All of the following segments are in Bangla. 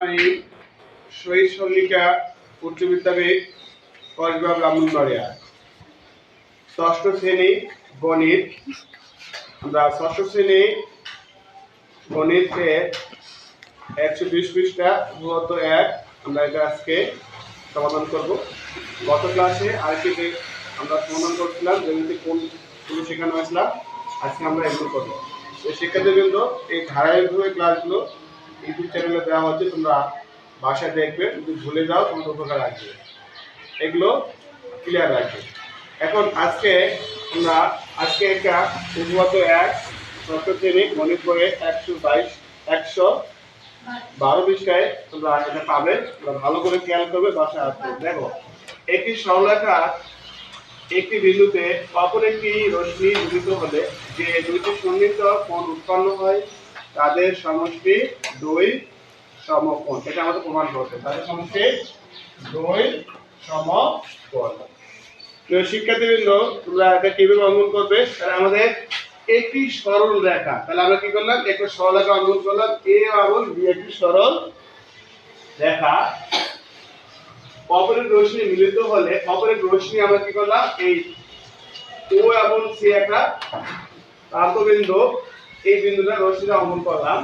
শহীদ সল্লিকা উচ্চ বিদ্যাপীঠ কসবা ব্রাহ্মণবাড়িয়া। ষষ্ঠ শ্রেণি গণিত। আমরা ষষ্ঠ শ্রেণি গণিতে একশো বিশ পৃষ্ঠা মূলত এক। আমরা এটা আজকে সমাধান করব। গত ক্লাসে আরেকটি আমরা সমাধান করছিলাম যেগুলি কোন শুরু শেখানো হয়েছিল, আজকে আমরা এগুলো করব। শিক্ষার্থীবৃন্দ, এই ধারাবাহিকভাবে ক্লাসগুলো ইউটিউব চ্যানেলে দেওয়া হচ্ছে তোমরা বাসায় দেখবে যদি ভুলে যাও, তোমাদের উপকার আসবে। এগুলো ক্লিয়ার রাখবে। এখন আজকে আমরা, আজকে একটা শুধুমাত্র এক ষষ্ঠ শ্রেণি গণিত বইয়ে একশো বাইশ, একশো বারো পৃষ্ঠায় তোমরা এটা পাবে, তোমরা ভালো করে খেয়াল করবে, বাসায় আসবে। দেখো, একটি সরলরেখা একটি বিন্দুতে অপর একটি রশ্মি মিলিত হলে যে দুইটি সন্নিহিত কোণ উৎপন্ন হয় তাদের সমষ্টি দুই সমকোণ। এটা আমাদের প্রমাণ করতে। তাদের সমষ্টি দুই সমকোণ। প্রিয় শিক্ষার্থীবৃন্দ, তোমরা এটা কীভাবে অঙ্কন করবে? তাহলে আমাদের একটি সরল রেখা। তাহলে আমরা কি করলাম? একটা সরল রেখা অঙ্কন করলাম। এ এবং বি একটি সরল রেখা। অপরের রশ্মি মিলিত হলে অপরের রশ্মি আমরা কি করলাম? এই ও এবং সি একটা প্রান্তবিন্দু এই বিন্দুটা রশ্মিটা অঙ্কন করলাম।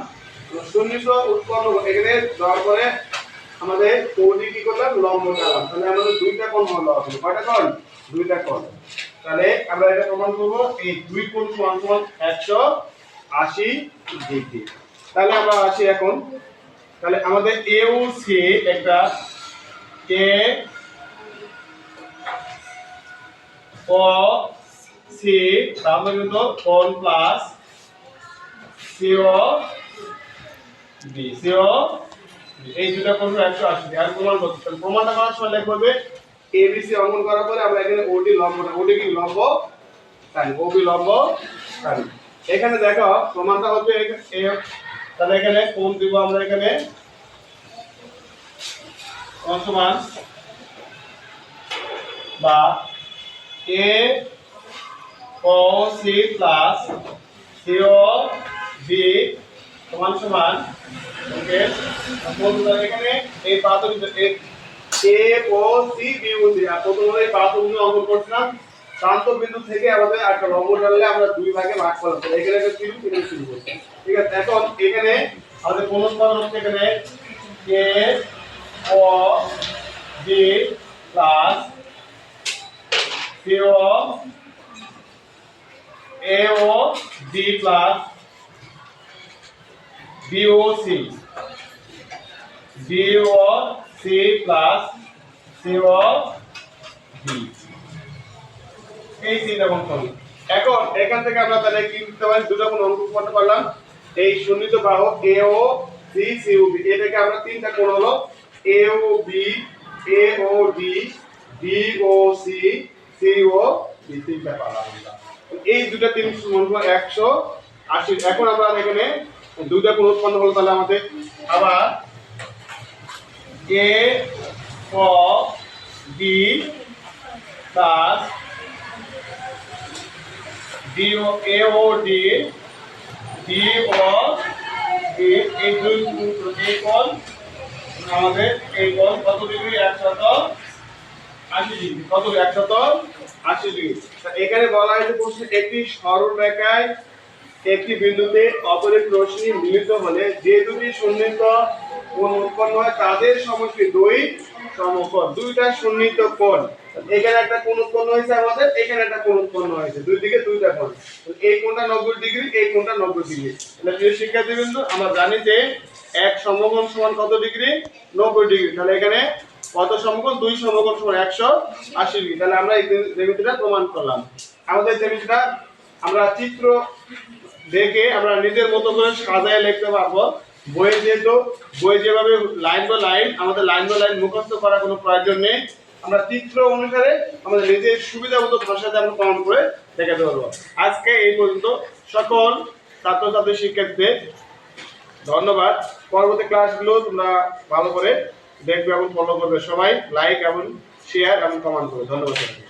সন্নিহিত উৎপন্ন এখানে দেওয়ার পরে আমাদের ওডি কি করলাম? লম্ব টানলাম তাহলে আমাদের দুইটা কোণ হলো আসলে কয়টা কোণ? দুইটা কোণ। তাহলে আমরা এটা প্রমাণ করব। এই দুই কোণ সমান একশো আশি ডিগ্রি। তাহলে আমরা আসি এখন। তাহলে আমাদের এ ও সি একটা এ ও সি তাহলে কিন্তু কোণ প্লাস সিও বি সিও এই দুটা করব একশো আশি। আর প্রমাণ করতে প্রমাণটা করার সময় লেখ করবে এবিসি অঙ্কন করার পরে আমরা এখানে ওডি লম্ব ওডি কি? লম্ব টানি ওবি লম্ব টানি এখানে দেখো, প্রমাণটা হবে তাহলে এখানে কোণ দিব আমরা এখানে। সমান বা A O C plus C O B সমান সমান এখানে এই পাথর এ ও সি অঙ্কন করছিলাম। প্রান্ত বিন্দু থেকে আমাদের একটা লম্ব টানলে আমরা দুই ভাগে ভাগ করলাম। এখানে একটা তিন তিন শুরু করছি ঠিক আছে, এখন এখানে আমাদের উৎপাদন হচ্ছে এখানে? A O B plus C O A O B plus B O C B O C plus C O B এই তিনটা করলাম এখন এখান থেকে আমরা তাহলে কি করতে পারি? দুটো কোণ অঙ্ক করতে পারলাম। এই সন্নিহিত বাহু A O C C O B এটাকে আমরা তিনটা কোণ হলো A O B A O D D O C C O B তিনটা আমরা এই দুটো তিন একশো আশি। এখন আমরা এখানে দুইটা কোণ উৎপন্ন হলো তাহলে আমাদের? আবার A O D plus D O, A O, D D O D এই দুই এই কোণ আমাদের এই কোণ কত ডিগ্রি? একশত আশি ডিগ্রি। কত? একশত আশি ডিগ্রি। এখানে বলা হয়েছে একটি সরল রেখায় একটি বিন্দুতে অপরের রশ্মি মিলিত হলে যে দুটি সন্নিহিত কোণ উৎপন্ন হয়, তাদের সমষ্টি দুই সমকোণ। দুইটা সন্নিহিত কোণ। এখানে একটা কোণ উৎপন্ন হয়েছে আমাদের, এখানে একটা কোণ উৎপন্ন হয়েছে। দুই দিকে দুইটা কোণ। এই কোণটা নব্বই ডিগ্রি, এই কোণটা নব্বই ডিগ্রি। তাহলে প্রিয় শিক্ষার্থীবৃন্দ, আমরা জানি যে এক সমকোণ সমান কত ডিগ্রি? নব্বই ডিগ্রি। তাহলে এখানে কত সমকোণ? দুই সমকোণ সমান একশো আশি ডিগ্রি। তাহলে আমরা এই জ্যামিতিটা প্রমাণ করলাম। আমাদের জ্যামিতিটা, আমরা চিত্র দেখে আমরা নিজের মতো করে সাজায় লিখতে পারব। বইয়ে যেহেতু বই যেভাবে লাইন বাই লাইন আমাদের লাইন বাই লাইন মুখস্থ করার কোনো প্রয়োজন নেই। আমরা চিত্র অনুসারে আমাদের নিজের সুবিধা মতো ভাষাতে আমরা প্রমাণ করে দেখাতে পারব। আজকে এই পর্যন্ত সকল ছাত্রছাত্রী শিক্ষার্থীদের ধন্যবাদ। পরবর্তী ক্লাসগুলো তোমরা ভালো করে দেখবে এবং ফলো করবে সবাই। লাইক এবং শেয়ার এবং কমেন্ট করবে। ধন্যবাদ।